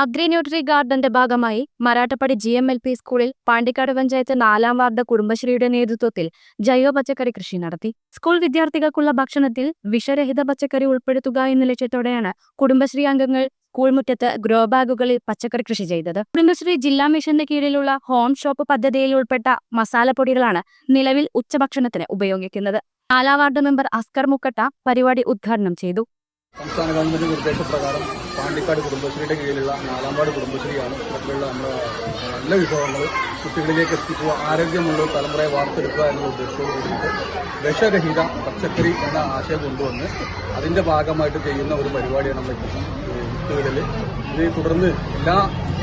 Agri nutri ഗാർഡന്റെ ഭാഗമായി Marattappadi G M L P സ്കൂളിൽ പാണ്ടിക്കാട് പഞ്ചായത്ത് നാലാം വാർഡ് കുടുംബശ്രീയുടെ നേതൃത്വത്തിൽ ജൈവ പച്ചക്കറി കൃഷി നടത്തി. സ്കൂൾ വിദ്യാർത്ഥികൾക്കുള്ള ഭക്ഷണത്തിൽ വിഷരഹിത പച്ചക്കറി ഉൾപ്പെടുത്തുക എന്ന ലക്ഷ്യത്തോടെയാണ് കുടുംബശ്രീ അംഗങ്ങൾ സ്കൂൾ മുറ്റത്ത് ഗ്രോ ബാഗുകളിൽ പച്ചക്കറി കൃഷി ചെയ്തത്. കുടുംബശ്രീ ജില്ലാ മിഷന്റെ കീഴിലുള്ള ഹോം ഷോപ്പ് പദ്ധതിയിൽ ഉൾപ്പെട്ട മസാലപ്പൊടികളാണ് നിലവിൽ ഉച്ചഭക്ഷണത്തിന് ഉപയോഗിക്കുന്നത്. നാലാം വാർഡ് മെമ്പർ അസ്കർ മുക്കട്ട പരിപാടി ഉദ്ഘാടനം ചെയ്തു. സംസ്ഥാന ഗവൺമെന്റ് നിർദ്ദേശപ്രകാരം പാണ്ടിക്കാട് കുടുംബശ്രീയുടെ കീഴിലുള്ള നാലാമ്പാട് കുടുംബശ്രീയാണ് ഇത്തരത്തിലുള്ള നമ്മുടെ നല്ല വിഭവങ്ങൾ കുട്ടികളിലേക്ക് എത്തിക്കുക ആരോഗ്യമുള്ള തലമുറയെ വാർത്തെടുക്കുക എന്ന ഉദ്ദേശത്തോട് കൂടിയിട്ട് വിഷരഹിത പച്ചക്കറി എന്ന ആശയം കൊണ്ടുവന്ന് അതിന്റെ ഭാഗമായിട്ട് ചെയ്യുന്ന ഒരു പരിപാടിയാണ് നമ്മൾ കുട്ടികളിൽ ഇത് തുടർന്ന് എല്ലാ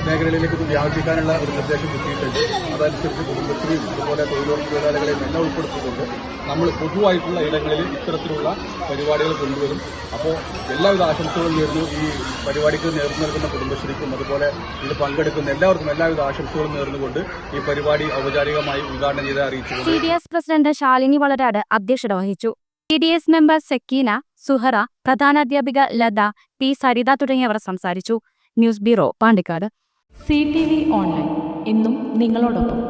മേഖലകളിലേക്ക് ഇത് വ്യാപിപ്പിക്കാനുള്ള ഒരു നിർദ്ദേശം കിട്ടിയിട്ടുണ്ട്. അതനുസരിച്ച് കുടുംബശ്രീയും അതുപോലെ തൊഴിലുറപ്പ് തൊഴിലാളികളെയും എല്ലാം ഉൾപ്പെടുത്തിക്കൊണ്ട് നമ്മൾ പൊതുവായിട്ടുള്ള ഇടങ്ങളിൽ ഇത്തരത്തിലുള്ള പരിപാടികൾ കൊണ്ടുവരും. അപ്പോൾ എല്ലാവിധ ആശംസകളും നേർന്നു ഈ പരിപാടിക്ക് നേർന്നു നൽകുന്ന കുടുംബശ്രീക്കും അതുപോലെ ഇതിൽ പങ്കെടുക്കുന്ന എല്ലാവർക്കും എല്ലാവിധ ആശംസകളും നേർന്നുകൊണ്ട് ഈ പരിപാടി ഔപചാരികമായി ഉദ്ഘാടനം ചെയ്ത് അറിയിച്ചു C D S president Shalini Valarad അധ്യക്ഷത വഹിച്ചു. C D S member Sekkeena Suhara പ്രധാനാധ്യാപിക Latha P Saritha തുടങ്ങിയവർ സംസാരിച്ചു. News bureau Pandikkad. C T V online. ഇന്നും നിങ്ങളോടൊപ്പം.